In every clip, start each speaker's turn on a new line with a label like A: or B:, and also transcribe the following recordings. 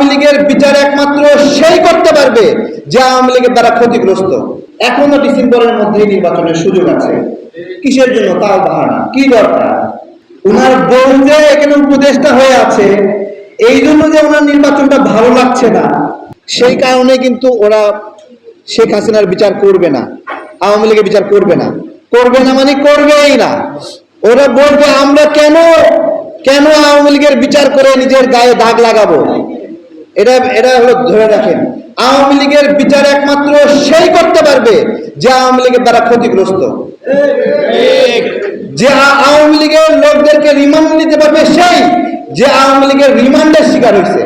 A: আওয়ামী লীগের বিচার একমাত্র সেই করতে পারবে যে আওয়ামী লীগের দ্বারা ক্ষতিগ্রস্ত। এখনও ডিসেম্বরের মধ্যেই নির্বাচনের সুযোগ আছে। কিসের জন্য? তাও বাহানা কি দরকার? উনার বোন যে এখানে উপদেষ্টা হয়ে আছে, এই জন্য যে ওনার নির্বাচনটা ভালো লাগছে না, সেই কারণে কিন্তু ওরা শেখ হাসিনার বিচার করবে না, আওয়ামী লীগের বিচার করবে না। করবে না মানে করবেই না। ওরা বলবে, আমরা কেন কেন আওয়ামী লীগের বিচার করে নিজের গায়ে দাগ লাগাবো? এটা এটা হলো ধরে রাখেন। আওয়ামী লীগের বিচার একমাত্র সেই করতে পারবে যে আওয়ামী লীগের দ্বারা ক্ষতিগ্রস্ত। যে আওয়ামী লীগের লোকদেরকে রিমান্ড নিতে পারবে সেই যে আওয়ামী লীগের রিমান্ডের শিকার হয়েছে।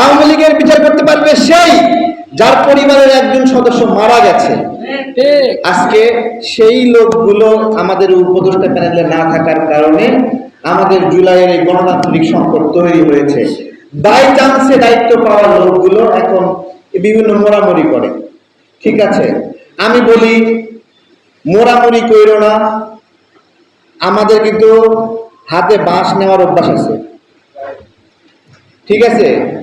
A: আওয়ামী লীগের বিচার করতে পারবে সেই যার পরিবারের একজন সদস্য মারা গেছে। আজকে সেই লোকগুলো আমাদের উপদেষ্টা প্যানেলে না থাকার কারণে আমাদের জুলাইয়ের এই গণতান্ত্রিক সংকট তৈরি হয়েছে। বাই চান্সে দায়িত্ব পাওয়া লোকগুলো এখন বিভিন্ন মোড়ামুড়ি করে। ঠিক আছে? আমি বলি মোড়ামুড়ি কইর না। আমাদের কিন্তু হাতে বাঁশ নেওয়ার অভ্যাস আছে। ঠিক আছে?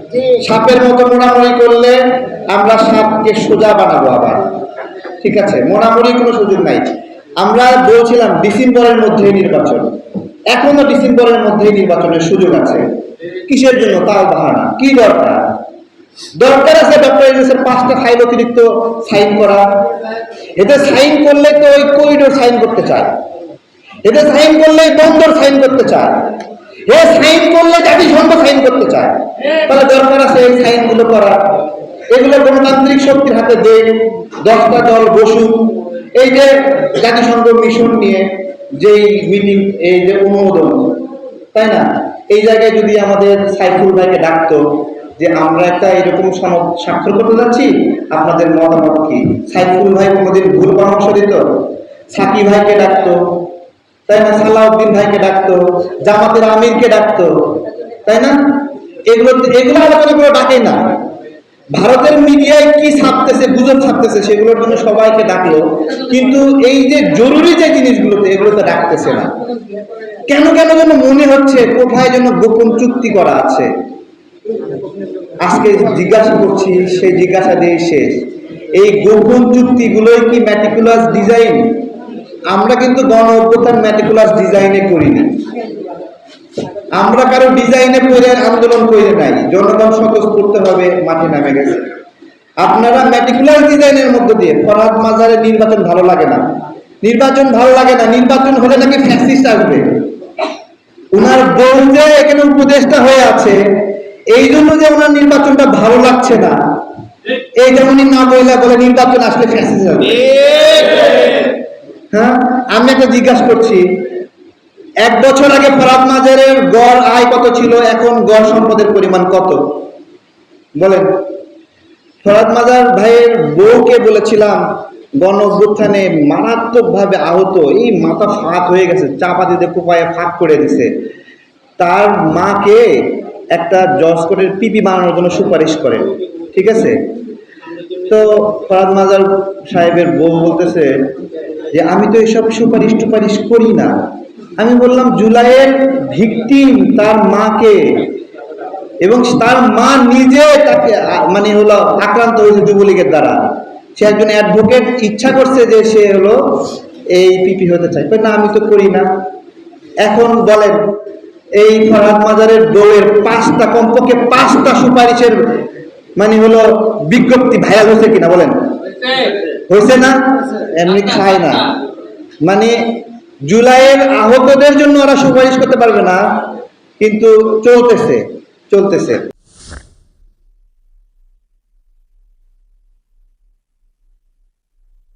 A: সাপের মতো মোড়ামুড়ি করলে আমরা সাপকে সোজা বানাবো আবার। ঠিক আছে? মোড়ামুড়ি কোনো সুযোগ নাই। আমরা বলছিলাম ডিসেম্বরের মধ্যে নির্বাচন। এখনও ডিসেম্বরের মধ্যে নির্বাচনের সুযোগ আছে। কিসের জন্য? তাও বাহানা। কি দরকার? দরকার আছে ডক্টর পাঁচটা ফাইল অতিরিক্ত সাইন করা। এতে সাইন করলে তো ওই করিডোর সাইন করতে চায়। এতে সাইন করলে বন্দর সাইন করতে চায়। এ সাইন করলে জাতিসংঘ সাইন করতে চায়। তাহলে দরকার আছে এই সাইনগুলো করা। এগুলো গণতান্ত্রিক শক্তির হাতে দেয় দশটা দল বসুক। এই যে জাতিসংঘ মিশন নিয়ে যেই মিটিং এই যে অনুমোদন, তাই না? এই জায়গায় যদি আমাদের সাইফুল ভাইকে ডাকতো যে, আমরা একটা এরকম সনদ স্বাক্ষর করতে যাচ্ছি, আপনাদের মতামত কি? সাইফুল ভাই কোনোদিন ভুল পরামর্শ দিত? সাকি ভাইকে ডাকতো, তাই না? সালাউদ্দিন ভাইকে ডাকতো, জামাতের আমিরকে ডাকতো, তাই না? এগুলো এগুলো আলোচনা করে ডাকে না। ভারতের মিডিয়ায় কি ছাপতেছে, গুজব ছাপতেছে, সেগুলোর জন্য সবাইকে ডাকলো। কিন্তু এই যে জরুরি যে জিনিসগুলোতে এগুলোতে ডাকতেছে না। কেন কেন যেন মনে হচ্ছে কোথায় যেন গোপন চুক্তি করা আছে। আজকে জিজ্ঞাসা করছি, সেই জিজ্ঞাসা দিয়ে শেষ। এই গোপন চুক্তিগুলোই কি ম্যাটিকুলাস ডিজাইন আমরা কিন্তু গণ অভ্যুত্থান ম্যাটিকুলাস ডিজাইনে করিনি আমরা কারও ডিজাইনে করে আন্দোলন করে নাই জনগণ স্বতঃস্ফূর্ত হবে মাঠে নামে গেছে। আপনারা ম্যাটিকুলার ডিজাইনের মধ্যে দিয়ে ফরহাদ মাজারের নির্বাচন ভালো লাগে না। নির্বাচন ভালো লাগে না নির্বাচন হলে নাকি ফ্যাসিস্ট আসবে। উনার বোন যে এখানে উপদেষ্টা হয়ে আছে এই জন্য যে ওনার নির্বাচনটা ভালো লাগছে না এই যেমনই না বলে বলে নির্বাচন আসলে ফ্যাসিস্ট হ্যাঁ? আমি একটা জিজ্ঞাসা করছি এক বছর আগে ফরাদ মাজারের গড় আয় কত ছিল? এখন গড় সম্পদের পরিমাণ কত? বলেন। ফরাদ মাজার ভাইয়ের বউকে বলেছিলাম, গণ অভ্যুত্থানে মারাত্মক ভাবে আহত। এই মাথা ফাঁক হয়ে গেছে, চাপা দিতে কোপায় ফাঁক করে দিছে। তার মাকে একটা জজ কোর্টের পিপি বানানোর জন্য সুপারিশ করে ঠিক আছে? তো ফরাদ মাজার সাহেবের বউ বলতেছে যে, আমি তো এসব সুপারিশ টুপারিশ করি না। আমি বললাম জুলাইয়ের ভিকটিম তার মাকে এবং তার মা নিজে তাকে মানে হলো আক্রান্ত হয়েছে যুবলীগের দ্বারা। সে একজন অ্যাডভোকেট ইচ্ছা করছে যে সে হলো এই পিপি হতে চায়। না আমি তো করি না। এখন বলেন এই ফরহাদ মাজারের দলের পাঁচটা কমপক্ষে পাঁচটা সুপারিশের মানে হলো বিজ্ঞপ্তি ভাইরাল হয়েছে কিনা বলেন? হয়েছে। না? এমনি খায় না। মানে জুলাইয়ের আহতদের জন্য ওরা সুপারিশ করতে পারবে না কিন্তু চলতেছে চলতেছে।